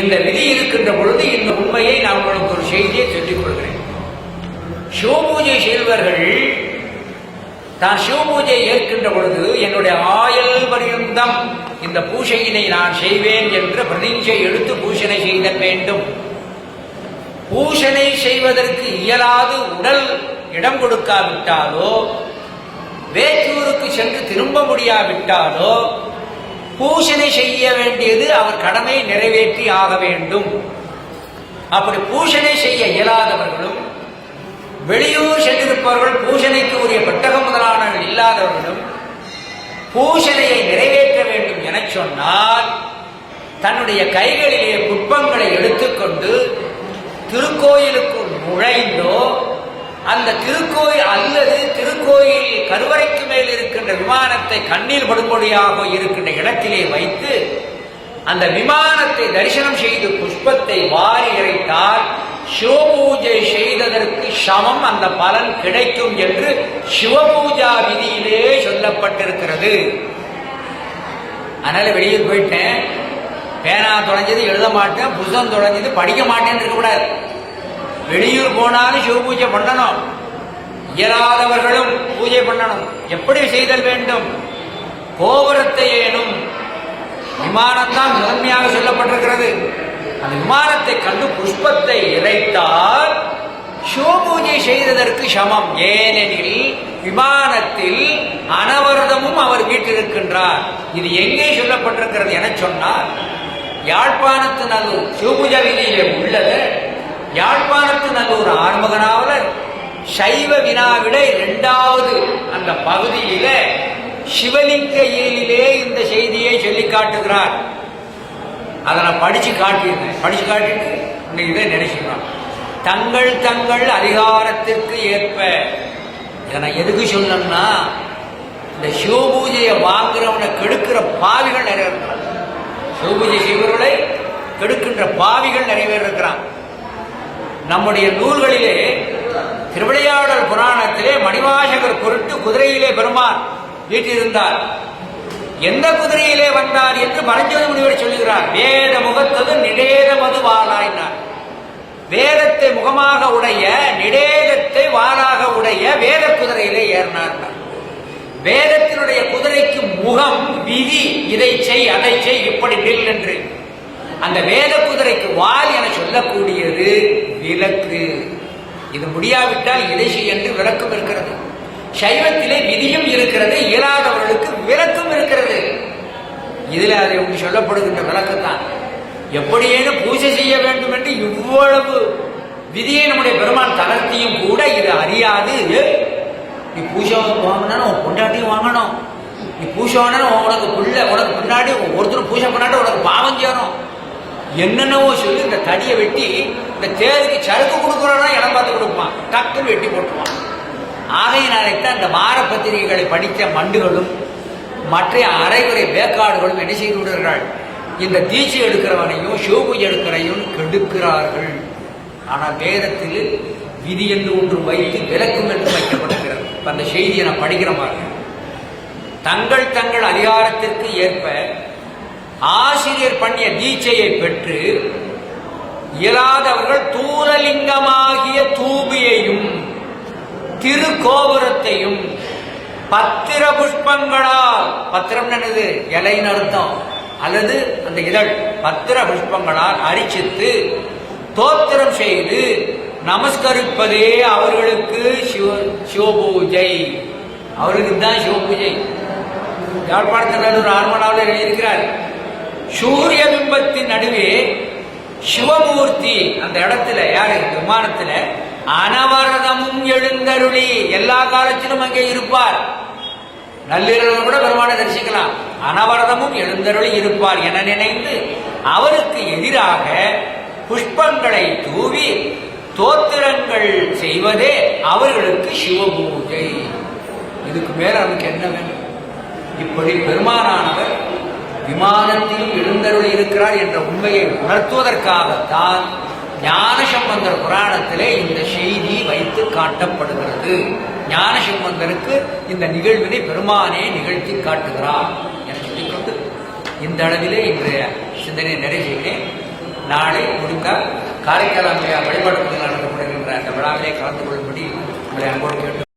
இந்த விதி இருக்கின்ற பொழுது இந்த உண்மையை நான் உங்களுக்கு ஒரு செய்தியை சொல்லிக் கொள்கிறேன். சிவபூஜை செய்வர்கள் தான் சிவபூஜை ஏற்கின்ற பொழுது என்னுடைய ஆயல் பரியந்தம் இந்த பூஜையினை நான் செய்வேன் என்று பிரதிஞ்சை எடுத்து பூஷணை செய்த வேண்டும். பூஷணை செய்வதற்கு இயலாது உடல் இடம் கொடுக்காவிட்டாலோ வேற்றூருக்கு சென்று திரும்ப முடியாவிட்டாலோ பூஷணை செய்ய வேண்டியது அவர் கடமை நிறைவேற்றி ஆக வேண்டும். அப்படி பூஷணை செய்ய இயலாதவர்களும் வெளியூர் சென்றிருப்பவர்கள் பூஷணைக்கு உரிய பெட்டகம் முதலானவர்கள் இல்லாதவர்களும் பூஷணையை நிறைவேற்ற வேண்டும் என சொன்னால் தன்னுடைய கைகளிலே புட்பங்களை எடுத்துக்கொண்டு திருக்கோயிலுக்குள் நுழைந்தோ அந்த திருக்கோயில் அல்லது திருக்கோயில் கருவறைக்கு மேல் இருக்கின்ற விமானத்தை கண்ணீர் படும்படியாக இருக்கின்ற இடத்திலே வைத்து அந்த விமானத்தை தரிசனம் செய்து புஷ்பத்தை வாரி இறைத்தால் சிவபூஜை செய்ததற்கு சமம் அந்த பலன் கிடைக்கும் என்று சிவபூஜா விதியிலே சொல்லப்பட்டிருக்கிறது. அதனால வெளியில் போயிட்டேன். பேனா தொலைஞ்சது எழுத மாட்டேன் புத்தகம் தொலைஞ்சது படிக்க மாட்டேன்னு இருக்கக்கூடாது. வெளியூர் போனாலும் சிவ பூஜை பண்ணணும். இயலாதவர்களும் பூஜை பண்ணணும். எப்படி செய்தல் வேண்டும்? கோபுரத்தை ஏனும் விமானம்தான் முதன்மையாக சொல்லப்பட்டிருக்கிறது. அந்த விமானத்தை கண்டு புஷ்பத்தை இறைத்தால் சிவபூஜை செய்ததற்கு சமம். ஏனெனில் விமானத்தில் அனவரதமும் அவர் வீட்டிருக்கின்றார். இது எங்கே சொல்லப்பட்டிருக்கிறது என சொன்னால் யாழ்ப்பாணத்து நல்லூர் சிவபூஜா வீதியிலே உள்ளது. யாழ்ப்பாணத்து நல்லூர் ஆறுமுகனாவலர் சைவ வினாவிட இரண்டாவது அந்த பகுதியில சிவலிங்க ஏலிலே இந்த செய்தியை சொல்லி காட்டுகிறார். அதை நான் படிச்சு காட்டியிருந்தேன். படிச்சு காட்டிட்டு இன்னைக்கு இதை நினைச்சுக்கிறான் தங்கள் தங்கள் அதிகாரத்திற்கு ஏற்ப இதை நான் எதுக்கு சொல்லணும்னா இந்த சிவபூஜையை வாங்குறவனை கெடுக்கிற பாவிகள் நிறைய இருக்கிறான் சிவபூஜை செய்வர்களை கெடுக்கின்ற பாவிகள் நிறைய பேர் இருக்கிறான் நம்முடைய நூல்களிலே திருவிளையாடல் புராணத்திலே மணிவாசகர் பொருட்டு குதிரையிலே பெருமான் வீட்டிருந்தார் எந்த குதிரையிலே வந்தார் என்று பரஞ்சோதி முனிவர் சொல்லுகிறார். வேத முகத்தது நிடேத மது வாளாயினார் வேதத்தை முகமாக உடைய நிடேதத்தை வாராக உடைய வேத குதிரையிலே ஏறினார் வேதத்தினுடைய குதிரைக்கு முகம் விதி இதை செய் அதை செய் இப்படி நில் என்று அந்த வேத குதிரைக்கு வால் என சொல்லக்கூடியது விளக்கு. இது முடியாவிட்டால் இடைசி என்று விளக்கம் இருக்கிறது. சைவத்திலே விதியும் இருக்கிறது இயலாதவர்களுக்கு விளக்கும் இருக்கிறது. இதில் அதை ஒன்று சொல்லப்படுகின்ற விளக்கத்தான் எப்படியேனும் பூஜை செய்ய வேண்டும் என்று இவ்வளவு விதியை நம்முடைய பெருமான் தளர்த்தியும் கூட இது அறியாது. நீ பூஜை வாங்கினா உன் கொண்டாட்டியும் வாங்கணும். நீ பூஜை வாங்கினா உனக்கு பிள்ளை உனக்கு என்னென்னவோ சொல்லி இந்த தடியை வெட்டி இந்த தேருக்கு சரக்கு கொடுக்குறோன்னா இடம் பார்த்து கொடுப்பான். டக்குன்னு வெட்டி போட்டுருவான். ஆகையினாலைத்தான் இந்த வார பத்திரிகைகளை படித்த மண்டுகளும் மற்ற அரைகுறை வேக்காடுகளும் என்ன செய்து விடுகிறார்கள்? இந்த தீட்சை எடுக்கிறவனையும் சிவபூஜை எடுக்கிறவனையும் கெடுக்கிறார்கள். ஆனால் வேதத்தில் விதி என்று ஒன்று வைத்து விளக்கும் என்று வைக்கப்படுகிறது அந்த செய்தியை நான் படிக்கிற மாதிரி தங்கள் தங்கள் அதிகாரத்திற்கு ஏற்ப ஆசிரியர் பண்ணிய தீட்சையை பெற்று இயலாதவர்கள் தூரலிங்கமாகிய தூபியையும் திருக்கோபுரத்தையும் பத்திர புஷ்பங்களால் பத்திரம் என்னது? இலைன்னு அர்த்தம். அல்லது அந்த இதழ் பத்திர புஷ்பங்களால் அரிச்சித்து தோத்திரம் செய்து நமஸ்கரிப்பதே அவர்களுக்கு சிவ சிவபூஜை. அவர்களுக்கு தான் சிவபூஜை. யாழ்ப்பாணத்தில் ஒரு ஆர்மனாவில் எழுதியிருக்கிறார். சூரிய பிம்பத்தின் நடுவே சிவமூர்த்தி அந்த இடத்துல யாரு? விமானத்துல. அனவரதமும் எழுந்தருளி எல்லா காலத்திலும் அங்கே இருப்பார். நள்ளிரவு கூட பெருமானை தரிசிக்கலாம். அனவரதமும் எழுந்தருளி இருப்பார் என நினைந்து அவருக்கு எதிராக புஷ்பங்களை தூவி தோத்திரங்கள் செய்வதே அவர்களுக்கு சிவபூஜை. இதுக்கு மேல அவனுக்கு என்ன வேணும்? இப்படி பெருமானானவர் விமானத்தில் எழுந்தருள் இருக்கிறார் என்ற உண்மையை உணர்த்துவதற்காகத்தான் ஞானசம்பந்தர் புராணத்திலே இந்த செய்தி வைத்து காட்டப்படுகிறது. ஞானசம்பந்தருக்கு இந்த நிகழ்வினை பெருமானே நிகழ்த்தி காட்டுகிறார் என சொல்லிக்கொண்டு இந்த அளவிலே இன்றைய சிந்தனை நிறைவு செய்கிறேன். நாளை முடிந்தால் காரைக்கால் அம்மையார் வழிபாட்டு நடத்தப்படுகின்ற அந்த விழாவிலே கலந்து கொள்ளும்படி உங்களை அன்போடு கேட்டு